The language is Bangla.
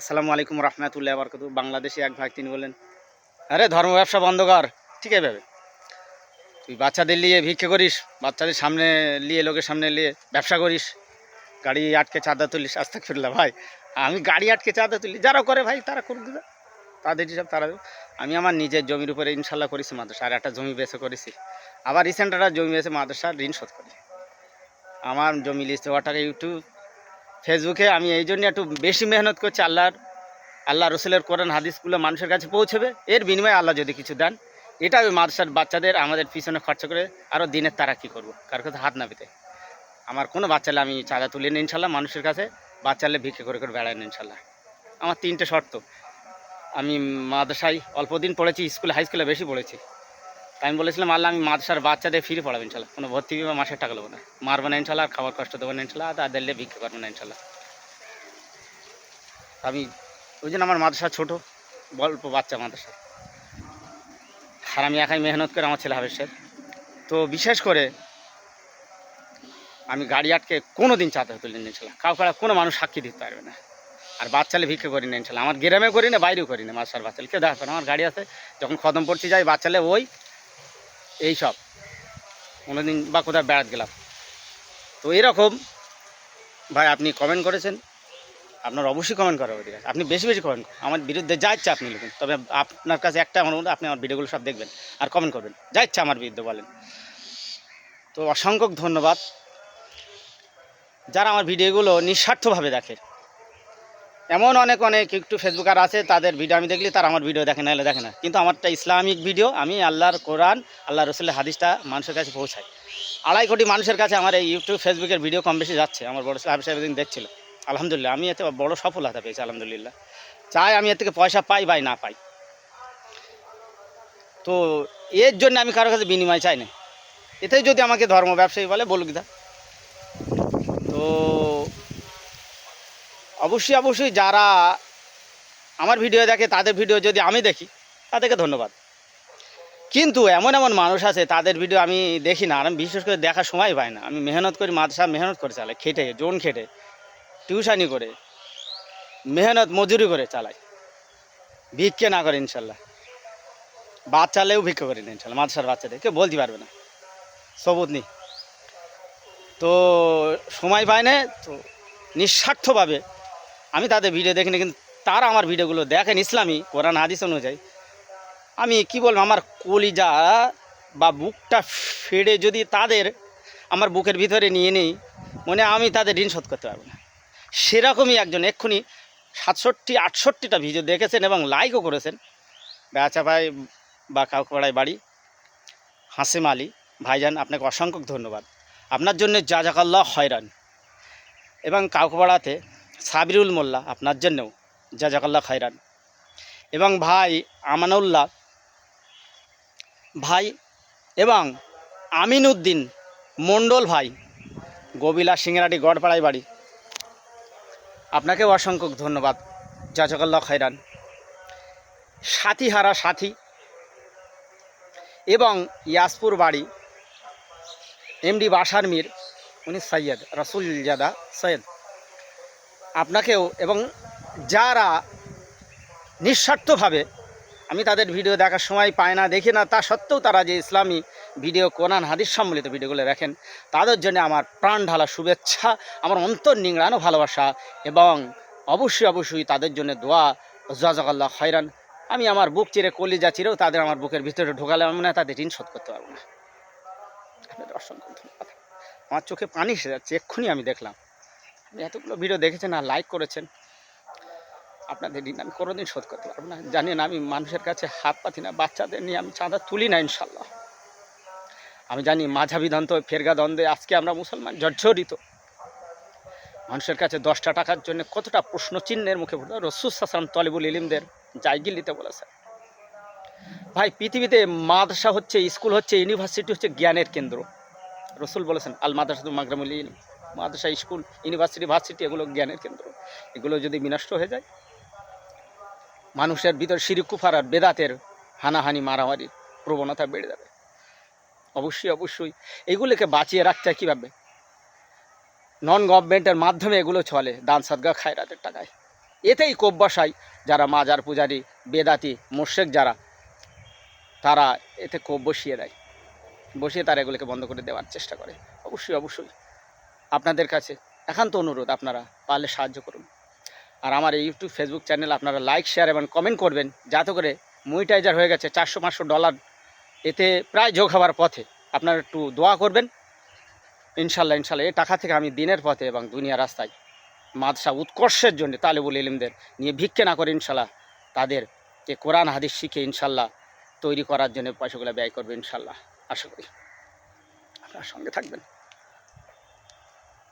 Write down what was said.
আসসালামু আলাইকুম রহমতুল্লাহ বরকত বাংলাদেশে এক ভাই, তিনি বলেন আরে, ধর্ম ব্যবসা বন্ধ কর। ঠিক আছে তুই বাচ্চাদের নিয়ে ভিক্ষে করিস, বাচ্চাদের সামনে নিয়ে, লোকের সামনে নিয়ে ব্যবসা করিস। গাড়ি আটকে চাঁদা তুলিস। আস্তে ফিরলা ভাই, আমি গাড়ি আটকে চাঁদা তুলি। যারা করে, ভাই, তারা করুক তাদের হিসাব তারা আমি আমার নিজের জমির উপরে ইনশাল্লাহ করেছি মাদ্রাসা, আর একটা জমি বেছে করেছি। আবার রিসেন্ট একটা জমি বেছে মাদ্রাসার ঋণ শোধ করি। আমার জমি লিস্ট হওয়ার টাকা ইউটিউব ফেসবুকে আমি এই জন্য একটু বেশি মেহনত করছি আল্লাহর আল্লাহ রসুলের কোরআন হাদিসগুলো মানুষের কাছে পৌঁছবে। এর বিনিময়ে আল্লাহ যদি কিছু দেন। এটা ওই মাদ্রাসার বাচ্চাদের আমাদের পিছনে খরচা করে আরও দিনের তারা কী করব। কার কাছে হাত না পেতে। আমার কোনো বাচ্চালে আমি চাঁদা তুলে নিই ইনশাল্লাহ মানুষের কাছে। বাচ্চালে ভিক্ষে করে করে বেড়াই ইনশাল্লাহ। আমার তিনটে শর্ত। আমি মাদ্রাসায় অল্প দিন পড়েছি, স্কুলে, হাই স্কুলে বেশি পড়েছি। আমি বলেছিলাম, আল্লাহ আমি মাদ্রাসার বাচ্চাদের ফ্রি পড়াবো ইনশাল্লাহ। কোনো ভর্তি বা মাসের টাকা নেব না। মারবো না ইনশাল্লাহ, আর খাবার কষ্ট দেবো না ইনশাল্লাহ, আর নিয়ে ভিক্ষে করব না ইনশাল্লাহ। আমি, ওই জন্য আমার মাদ্রাসা ছোটো, অল্প বাচ্চা মাদ্রাসা। আর আমি একাই মেহনত করে আমার ছেলে হাবেশের তো বিশেষ করে আমি গাড়ি আটকে কোনো দিন চাঁদা তুলে নিয়েছিলাম কাউকে, কোনো মানুষ সাক্ষী দিতে পারবে না। আর বাচ্চালে ভিক্ষে করি না ইনশাল্লাহ। আমার গ্রামে করি না, বাইরেও করি না, মাদ্রাসার বাচ্চালে কেউ দেখা আমার গাড়ি আছে, যখন খদম পড়তে যাই বাচ্চালে ওই এই সব। কোনোদিন বা কোথাও বেড়াতে গেলাম। তো এরকম, ভাই আপনি কমেন্ট করেছেন। আপনার অবশ্যই কমেন্ট করার অধিকার। আপনি বেশি বেশি কমেন্ট করুন। আমার বিরুদ্ধে যা ইচ্ছা আপনি লিখুন। তবে আপনার কাছে একটা অনুরোধ, আপনি আমার ভিডিওগুলো সব দেখবেন আর কমেন্ট করবেন। যা ইচ্ছা আমার বিরুদ্ধে বলেন। তো অসংখ্য ধন্যবাদ। যারা আমার ভিডিওগুলো নিঃস্বার্থভাবে দেখে এমন অনেক অনেক একটু ফেসবুকার আছে, তাদের ভিডিও আমি দেখলি তারা আমার ভিডিও দেখে না এলে দেখে না। কিন্তু আমারটা ইসলামিক ভিডিও আমি আল্লাহর কোরআন আল্লাহ রসুলের হাদিসটা মানুষের কাছে পৌঁছাই আড়াই কোটি মানুষের কাছে আমার এই ইউটিউব ফেসবুকের ভিডিও কম বেশি যাচ্ছে, আমার বড় সাহেব সাহেব দিন দেখছিল। আলহামদুলিল্লাহ, আমি এতে বড় সফলতা পেয়েছি, আলহামদুলিল্লাহ। চাই আমি এর থেকে পয়সা পাই বাই না পাই। তো এর জন্য আমি কারোর কাছে বিনিময় চাই না। এতেই যদি আমাকে ধর্ম ব্যবসায়ী বলে, বলুক দা। তো অবশ্যই অবশ্যই যারা আমার ভিডিও দেখে, তাদের ভিডিও যদি আমি দেখি, তাদেরকে ধন্যবাদ। কিন্তু এমন এমন মানুষ আছে, তাদের ভিডিও আমি দেখি না, আর আমি বিশেষ করে দেখার সময় পাই না। আমি মেহনত করি, মাদ্রাসা মেহনত করে চালাই, খেটে, জোন খেটে, টিউশানি করে, মেহনত মজুরি করে চালাই। ভিক্ষে না করে, ইনশাল্লাহ। বাচ্চালেও ভিক্ষে করি না, ইনশাল্লাহ, মাদ্রাসার বাচ্চাদের। কেউ বলতে পারবে না। সবুত নেই। তো সময় পায় না, তো নিঃস্বার্থভাবে আমি তাদের ভিডিও দেখি না কিন্তু তারা আমার ভিডিওগুলো দেখেন ইসলামী, কোরআন, হাদিস অনুযায়ী। আমি কি বলব, আমার কলিজা বা বুকটা ফেড়ে যদি তাদের আমার বুকের ভিতরে নিয়ে নেই, মনে আমি তাদের ঋণ শোধ করতে পারব না। সেরকমই একজন এক্ষুনি সাতষট্টি, আটষট্টিটা ভিডিও দেখেছেন এবং লাইকও করেছেন। বেচা ভাই বা কাউকপাড়ায় বাড়ি, হাসিম আলী, ভাইজান, আপনাকে অসংখ্য ধন্যবাদ। আপনার জন্য জাজাকাল্লাহ হয়রান এবং কাউকপাড়াতে সাবিরুল মোল্লা, আপনার জন্যও, জাজাকাল্লাহ খয়রান। এবং ভাই আমানুল্লাহ, ভাই এবং আমিনউদ্দিন মণ্ডল ভাই গবিলা সিংরাটি গড়পাড়ায় বাড়ি। আপনাকেও অসংখ্য ধন্যবাদ, জাজাকাল্লাহ খয়রান। সাথীহারা সাথী এবং ইয়াসপুর বাড়ি, এমডি বাসার মীর, উনি সৈয়দ রসুল জাদা সৈয়দ। আপনাকেও এবং যারা নিঃস্বার্থভাবে আমি তাদের ভিডিও দেখার সময় পায় না, দেখি না, তা সত্ত্বেও তারা যে ইসলামী ভিডিও, কোরআন, হাদিস সম্বলিত ভিডিওগুলো দেখেন, তাদের জন্য আমার প্রাণ ঢালা শুভেচ্ছা, আমার অন্তর নিংড়ানো ভালোবাসা এবং অবশ্যই অবশ্যই তাদের জন্য দোয়া, জাজাকাল্লাহ হয়রান আমি আমার বুক চিরে কলিজা চিরেও তাদের আমার বুকের ভিতরে ঢোকালে আমি না তাদের ঋণ শোধ করতে পারব না। অসংখ্য ধন্যবাদ। আমার চোখে পানি এসে যাচ্ছে, এক্ষুনি আমি দেখলাম। এতগুলো ভিডিও দেখেছেন আর লাইক করেছেন, আপনাদের ঋণ আমি কোনোদিন শোধ করতে পারব না। জানি না আমি মানুষের কাছে হাত পাতি না, বাচ্চাদের নিয়ে আমি চাঁদা তুলি না ইনশাল্লাহ আমি জানি মাঝাবি দ্বন্দ্ব ফেরগা দ্বন্দ্বে আজকে আমরা মুসলমান জর্জরিত। মানুষের কাছে দশটা টাকার জন্য কতটা প্রশ্ন চিহ্নের মুখে পড়তে রসুল সাসাম তলিবুল ইলিমদের জায়গিল দিতে বলেছে ভাই, পৃথিবীতে মাদ্রাসা হচ্ছে, স্কুল হচ্ছে, ইউনিভার্সিটি হচ্ছে জ্ঞানের কেন্দ্র। রসুল বলেছেন, আল মাদ্রাসা মাগরামুল ইলম। মাদ্রাসা, স্কুল ইউনিভার্সিটি ভার্সিটি এগুলো জ্ঞানের কেন্দ্র। এগুলো যদি বিনষ্ট হয়ে যায়, মানুষের ভিতর সিরিকুফার আর বেদাতের হানাহানি, মারামারি প্রবণতা বেড়ে যাবে। অবশ্যই অবশ্যই এগুলোকে বাঁচিয়ে রাখতে কীভাবে? নন গভর্নমেন্টের মাধ্যমে এগুলো চলে, দান সাদগা খায়রাতের টাকায়। এতেই কোপ বসায় যারা মাজার পূজারি, বেদাতি মোর্শেক যারা, তারা এতে কোপ বসিয়ে দেয়। বসিয়ে তারা এগুলোকে বন্ধ করে দেওয়ার চেষ্টা করে। অবশ্যই অবশ্যই। আপনাদের কাছে একান্ত অনুরোধ আপনারা পারলে সাহায্য করুন। আর আমার এই ইউটিউব ফেসবুক চ্যানেল আপনারা লাইক শেয়ার এবং কমেন্ট করবেন, যাতে করে মনিটাইজার হয়ে গেছে চারশো পাঁচশো ডলার এতে প্রায় যোগ হওয়ার পথে আপনারা একটু দোয়া করবেন। ইনশাল্লাহ ইনশাল্লাহ, এই টাকা থেকে আমি দিনের পথে এবং দুনিয়া রাস্তায় মাদশা উৎকর্ষের জন্য তালেবুল ইলিমদের নিয়ে ভিক্ষে না করে ইনশাল্লাহ তাদের যে কোরআন, হাদিস শিখে ইনশাল্লাহ তৈরি করার জন্য পয়সাগুলো ব্যয় করবে ইনশাল্লাহ। আশা করি আপনার সঙ্গে থাকবেন।